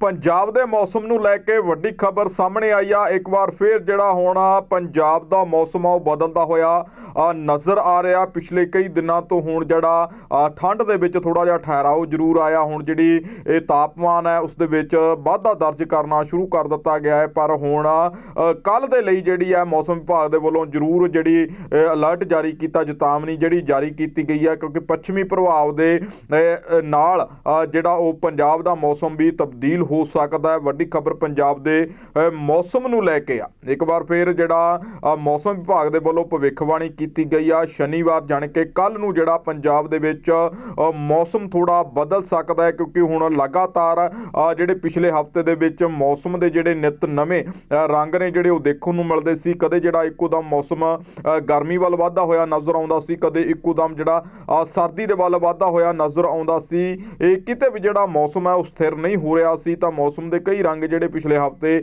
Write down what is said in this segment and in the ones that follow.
ਪੰਜਾਬ ਦੇ ਮੌਸਮ ਨੂੰ ਲੈ ਕੇ ਵੱਡੀ ਖਬਰ ਸਾਹਮਣੇ ਆਈ ਆ। ਇੱਕ ਵਾਰ ਫੇਰ ਜਿਹੜਾ ਹੁਣ ਪੰਜਾਬ ਦਾ ਮੌਸਮ ਆ, ਉਹ ਬਦਲਦਾ ਹੋਇਆ। ਨਜ਼ਰ ਆ ਰਿਹਾ ਪਿਛਲੇ ਕਈ ਦਿਨਾਂ ਤੋਂ ਹੁਣ ਜਿਹੜਾ ਠੰਡ ਦੇ ਵਿੱਚ ਥੋੜਾ ਜਿਹਾ ਠਹਿਰਾਓ ਜ਼ਰੂਰ ਆਇਆ। ਹੁਣ ਜਿਹੜੀ ਇਹ ਤਾਪਮਾਨ ਹੈ, ਉਸ ਦੇ ਵਿੱਚ ਵਾਧਾ ਦਰਜ ਕਰਨਾ ਸ਼ੁਰੂ ਕਰ ਦਿੱਤਾ ਗਿਆ ਹੈ। ਪਰ ਹੁਣ ਕੱਲ ਦੇ ਲਈ ਜਿਹੜੀ ਹੈ, ਮੌਸਮ ਵਿਭਾਗ ਦੇ ਵੱਲੋਂ ਜ਼ਰੂਰ ਜਿਹੜੀ ਅਲਰਟ ਜਾਰੀ ਕੀਤਾ, ਚੇਤਾਵਨੀ ਜਿਹੜੀ ਜਾਰੀ ਕੀਤੀ ਗਈ ਹੈ। ਕਿਉਂਕਿ ਪੱਛਮੀ ਪ੍ਰਭਾਵ ਦੇ ਨਾਲ ਜਿਹੜਾ ਉਹ ਪੰਜਾਬ ਦਾ ਮੌਸਮ ਵੀ ਤਬਦੀਲ ਹੋ ਸਕਦਾ ਹੈ। ਵੱਡੀ ਖਬਰ ਪੰਜਾਬ ਦੇ ਮੌਸਮ ਨੂੰ ਲੈ ਕੇ ਆ। ਇੱਕ ਵਾਰ ਫੇਰ ਜਿਹੜਾ ਮੌਸਮ ਵਿਭਾਗ ਦੇ ਵੱਲੋਂ ਭਵਿੱਖਬਾਣੀ ਕੀਤੀ ਗਈ ਆ ਸ਼ਨੀਵਾਰ ਜਾਣ ਕੇ ਕੱਲ ਨੂੰ ਜਿਹੜਾ ਪੰਜਾਬ ਦੇ ਵਿੱਚ ਮੌਸਮ ਥੋੜਾ ਬਦਲ ਸਕਦਾ ਹੈ ਕਿਉਂਕਿ ਹੁਣ ਲਗਾਤਾਰ ਜਿਹੜੇ ਪਿਛਲੇ ਹਫ਼ਤੇ ਦੇ ਵਿੱਚ ਮੌਸਮ ਦੇ ਜਿਹੜੇ ਨਿਤ ਨਵੇਂ ਰੰਗ ਨੇ ਜਿਹੜੇ ਉਹ ਦੇਖਣ ਨੂੰ ਮਿਲਦੇ ਸੀ, ਕਦੇ ਜਿਹੜਾ ਇੱਕੋ ਦਮ ਮੌਸਮ ਗਰਮੀ ਵੱਲ ਵਾਧਾ ਹੋਇਆ ਨਜ਼ਰ ਆਉਂਦਾ ਸੀ, ਕਦੇ ਇੱਕੋ ਦਮ ਜਿਹੜਾ ਸਰਦੀ ਦੇ ਵੱਲ ਵਾਧਾ ਹੋਇਆ ਨਜ਼ਰ ਆਉਂਦਾ ਸੀ। ਇਹ ਕਿਤੇ ਵੀ ਜਿਹੜਾ ਮੌਸਮ ਹੈ, ਉਹ ਸਥਿਰ ਨਹੀਂ ਹੋ ਰਿਹਾ ਸੀ, ਤਾਂ ਮੌਸਮ ਦੇ ਕਈ ਰੰਗ ਜਿਹੜੇ ਪਿਛਲੇ ਹਫ਼ਤੇ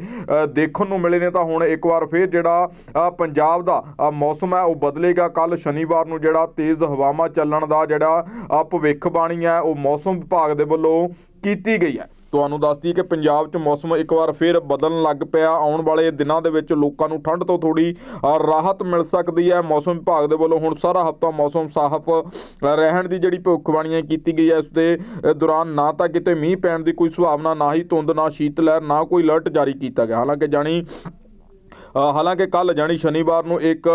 ਦੇਖਣ ਨੂੰ ਮਿਲੇ ਨੇ, ਤਾਂ ਹੁਣ ਇੱਕ ਵਾਰ ਫੇਰ ਜਿਹੜਾ ਪੰਜਾਬ ਦਾ ਮੌਸਮ ਹੈ, ਉਹ ਬਦਲੇ ਬਦਲੇਗਾ ਕੱਲ ਸ਼ਨੀਵਾਰ ਨੂੰ ਜਿਹੜਾ ਤੇਜ਼ ਹਵਾਵਾਂ ਚੱਲਣ ਦਾ ਜਿਹੜਾ ਭਵਿੱਖਬਾਣੀ ਹੈ, ਉਹ ਮੌਸਮ ਵਿਭਾਗ ਦੇ ਵੱਲੋਂ ਕੀਤੀ ਗਈ ਹੈ। ਤੁਹਾਨੂੰ ਦੱਸ ਦਈਏ ਕਿ ਪੰਜਾਬ 'ਚ ਮੌਸਮ ਇੱਕ ਵਾਰ ਫੇਰ ਬਦਲਣ ਲੱਗ ਪਿਆ। ਆਉਣ ਵਾਲੇ ਦਿਨਾਂ ਦੇ ਵਿੱਚ ਲੋਕਾਂ ਨੂੰ ਠੰਡ ਤੋਂ ਥੋੜੀ ਰਾਹਤ ਮਿਲ ਸਕਦੀ ਹੈ। ਮੌਸਮ ਵਿਭਾਗ ਦੇ ਵੱਲੋਂ ਹੁਣ ਸਾਰਾ ਹਫਤਾ ਮੌਸਮ ਸਾਫ਼ ਰਹਿਣ ਦੀ ਜਿਹੜੀ ਭਵਿੱਖਬਾਣੀ ਕੀਤੀ ਗਈ ਹੈ। ਇਸ ਦੇ ਦੌਰਾਨ ਨਾ ਤਾਂ ਕਿਤੇ ਮੀਂਹ ਪੈਣ ਦੀ ਕੋਈ ਸੰਭਾਵਨਾ, ਨਾ ਹੀ ਧੁੰਦ, ਨਾ ਸ਼ੀਤ ਲਹਿਰ ਨਾ ਕੋਈ ਅਲਰਟ ਜਾਰੀ ਕੀਤਾ ਗਿਆ। ਹਾਲਾਂਕਿ ਜਾਣੀ ਹਾਲਾਂਕਿ ਕੱਲ ਜਾਣੀ ਸ਼ਨੀਵਾਰ ਨੂੰ ਇੱਕ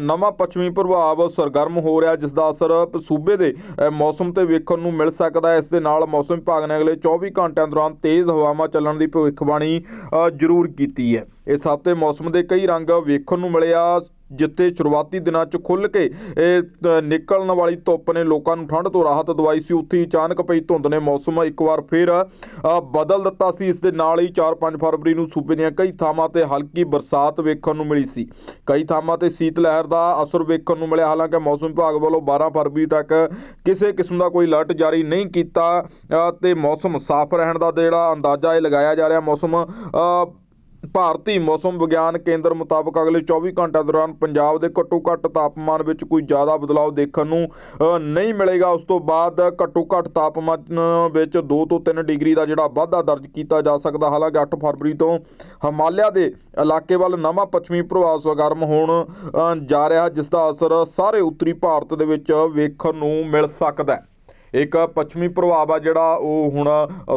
ਨਵਾਂ ਪੱਛਮੀ ਪ੍ਰਭਾਵ ਸਰਗਰਮ ਹੋ ਰਿਹਾ, ਜਿਸ ਦਾ ਅਸਰ ਸੂਬੇ ਦੇ ਮੌਸਮ ਤੇ ਵੇਖਣ ਨੂੰ ਮਿਲ ਸਕਦਾ ਹੈ। ਇਸ ਦੇ ਨਾਲ ਮੌਸਮ ਵਿਭਾਗ ਨੇ ਅਗਲੇ 24 ਘੰਟਿਆਂ ਦੌਰਾਨ ਤੇਜ਼ ਹਵਾਵਾਂ ਚੱਲਣ ਦੀ ਭਵਿੱਖਬਾਣੀ ਜ਼ਰੂਰ ਕੀਤੀ ਹੈ। ਇਸ ਹਫ਼ਤੇ ਮੌਸਮ ਦੇ ਕਈ ਰੰਗ ਵੇਖਣ ਨੂੰ ਮਿਲਿਆ ਜਿੱਥੇ ਸ਼ੁਰੂਆਤੀ ਦਿਨਾਂ 'ਚ ਖੁੱਲ ਕੇ ਇਹ ਨਿਕਲਣ ਵਾਲੀ ਧੁੱਪ ਨੇ ਲੋਕਾਂ ਨੂੰ ਠੰਡ ਤੋਂ ਰਾਹਤ ਦਵਾਈ ਸੀ। ਉੱਥੇ ਹੀ ਅਚਾਨਕ ਪਈ ਧੁੰਦ ਨੇ ਮੌਸਮ ਇੱਕ ਵਾਰ ਫਿਰ ਬਦਲ ਦਿੱਤਾ ਸੀ। ਇਸ ਦੇ ਨਾਲ ਹੀ 4-5 ਫਰਵਰੀ ਨੂੰ ਸੂਬੇ ਦੀਆਂ ਕਈ ਥਾਵਾਂ ਤੇ ਹਲਕੀ ਬਰਸਾਤ ਵੇਖਣ ਨੂੰ ਮਿਲੀ ਸੀ। ਕਈ ਥਾਵਾਂ ਤੇ ਸੀਤ ਲਹਿਰ ਦਾ ਅਸਰ ਵੇਖਣ ਨੂੰ ਮਿਲਿਆ। ਹਾਲਾਂਕਿ ਮੌਸਮ ਵਿਭਾਗ ਵੱਲੋਂ 12 ਫਰਵਰੀ ਤੱਕ ਕਿਸੇ ਕਿਸਮ ਦਾ ਕੋਈ ਅਲਰਟ ਜਾਰੀ ਨਹੀਂ ਕੀਤਾ ਅ, ਤੇ ਮੌਸਮ ਸਾਫ਼ ਰਹਿਣ ਦਾ ਜਿਹੜਾ ਅੰਦਾਜ਼ਾ ਇਹ ਲਗਾਇਆ ਜਾ ਰਿਹਾ। ਮੌਸਮ ਭਾਰਤੀ ਮੌਸਮ ਵਿਗਿਆਨ ਕੇਂਦਰ ਮੁਤਾਬਕ ਅਗਲੇ 24 ਘੰਟਿਆਂ ਦੌਰਾਨ ਪੰਜਾਬ ਦੇ ਘੱਟੋ ਘੱਟ ਤਾਪਮਾਨ ਵਿੱਚ ਕੋਈ ਜ਼ਿਆਦਾ ਬਦਲਾਅ ਦੇਖਣ ਨੂੰ ਨਹੀਂ ਮਿਲੇਗਾ। ਉਸ ਤੋਂ ਬਾਅਦ ਘੱਟੋ ਘੱਟ ਤਾਪਮਾਨ ਵਿੱਚ 2 ਤੋਂ 3 ਡਿਗਰੀ ਦਾ ਜਿਹੜਾ ਵਾਧਾ ਦਰਜ ਕੀਤਾ ਜਾ ਸਕਦਾ, ਹਾਲਾਂਕਿ 8 ਫਰਵਰੀ ਤੋਂ ਹਿਮਾਲਿਆ ਦੇ ਇਲਾਕੇ ਵੱਲ ਨਵਾਂ ਪੱਛਮੀ ਪ੍ਰਭਾਵ ਸਰਗਰਮ ਹੋਣ ਜਾ ਰਿਹਾ, ਜਿਸ ਦਾ ਅਸਰ ਸਾਰੇ ਉੱਤਰੀ ਭਾਰਤ ਦੇ ਵਿੱਚ ਵੇਖਣ ਨੂੰ ਮਿਲ ਸਕਦਾ ਹੈ। ਇੱਕ ਪੱਛਮੀ ਪ੍ਰਭਾਵ ਆ ਜਿਹੜਾ ਉਹ ਹੁਣ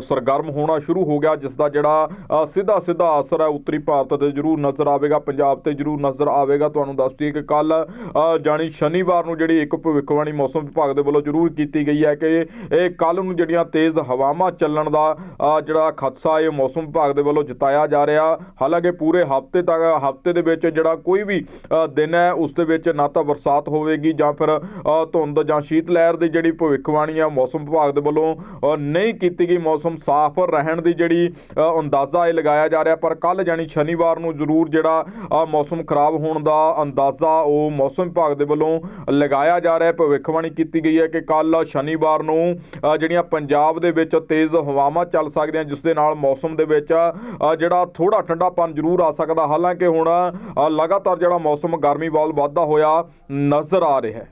ਸਰਗਰਮ ਹੋਣਾ ਸ਼ੁਰੂ ਹੋ ਗਿਆ ਜਿਸ ਦਾ ਜਿਹੜਾ ਸਿੱਧਾ ਸਿੱਧਾ ਅਸਰ ਹੈ ਉੱਤਰੀ ਭਾਰਤ ਤੇ ਜ਼ਰੂਰ ਨਜ਼ਰ ਆਵੇਗਾ, ਪੰਜਾਬ ਤੇ ਜ਼ਰੂਰ ਨਜ਼ਰ ਆਵੇਗਾ। ਤੁਹਾਨੂੰ ਦੱਸ ਦਈਏ ਕਿ ਕੱਲ ਜਾਣੀ ਸ਼ਨੀਵਾਰ ਨੂੰ ਜਿਹੜੀ ਇੱਕ ਭਵਿੱਖਬਾਣੀ ਮੌਸਮ ਵਿਭਾਗ ਦੇ ਵੱਲੋਂ ਜ਼ਰੂਰ ਕੀਤੀ ਗਈ ਹੈ ਕਿ ਇਹ ਕੱਲ ਨੂੰ ਜਿਹੜੀਆਂ ਤੇਜ਼ ਹਵਾਵਾਂ ਚੱਲਣ ਦਾ ਜਿਹੜਾ ਖਦਸ਼ਾ ਇਹ ਮੌਸਮ ਵਿਭਾਗ ਦੇ ਵੱਲੋਂ ਜਤਾਇਆ ਜਾ ਰਿਹਾ। ਹਾਲਾਂਕਿ ਪੂਰੇ ਹਫ਼ਤੇ ਤੱਕ, ਹਫ਼ਤੇ ਦੇ ਵਿੱਚ ਜਿਹੜਾ ਕੋਈ ਵੀ ਦਿਨ ਹੈ, ਉਸ ਦੇ ਵਿੱਚ ਨਾ ਤਾਂ ਬਰਸਾਤ ਹੋਵੇਗੀ ਜਾਂ ਫਿਰ ਧੁੰਦ ਜਾਂ ਸ਼ੀਤ ਲਹਿਰ ਦੀ ਜਿਹੜੀ ਭਵਿੱਖਬਾਣੀ ਆ, ਮੌਸਮ ਵਿਭਾਗ ਦੇ ਵੱਲੋਂ ਨਹੀਂ ਕੀਤੀ ਗਈ ਮੌਸਮ ਸਾਫ਼ ਰਹਿਣ ਦੀ ਜਿਹੜੀ ਅੰਦਾਜ਼ਾ ਇਹ ਲਗਾਇਆ ਜਾ ਰਿਹਾ। ਪਰ ਕੱਲ ਜਾਨੀ ਸ਼ਨੀਵਾਰ ਨੂੰ ਜ਼ਰੂਰ ਜਿਹੜਾ ਮੌਸਮ ਖਰਾਬ ਹੋਣ ਦਾ ਅੰਦਾਜ਼ਾ ਉਹ ਮੌਸਮ ਵਿਭਾਗ ਦੇ ਵੱਲੋਂ ਲਗਾਇਆ ਜਾ ਰਿਹਾ। ਭਵਿੱਖਬਾਣੀ ਕੀਤੀ ਗਈ ਹੈ ਕਿ ਕੱਲ ਸ਼ਨੀਵਾਰ ਨੂੰ ਜਿਹੜੀਆਂ ਪੰਜਾਬ ਦੇ ਵਿੱਚ ਤੇਜ਼ ਹਵਾਵਾਂ ਚੱਲ ਸਕਦੀਆਂ, ਜਿਸ ਦੇ ਨਾਲ ਮੌਸਮ ਦੇ ਵਿੱਚ ਜਿਹੜਾ ਥੋੜਾ ਠੰਡਾਪਨ ਜ਼ਰੂਰ ਆ ਸਕਦਾ। ਹਾਲਾਂਕਿ ਹੁਣ ਲਗਾਤਾਰ ਜਿਹੜਾ ਮੌਸਮ ਗਰਮੀ ਵੱਲ ਵਾਧਾ ਹੋਇਆ ਨਜ਼ਰ ਆ ਰਿਹਾ ਹੈ।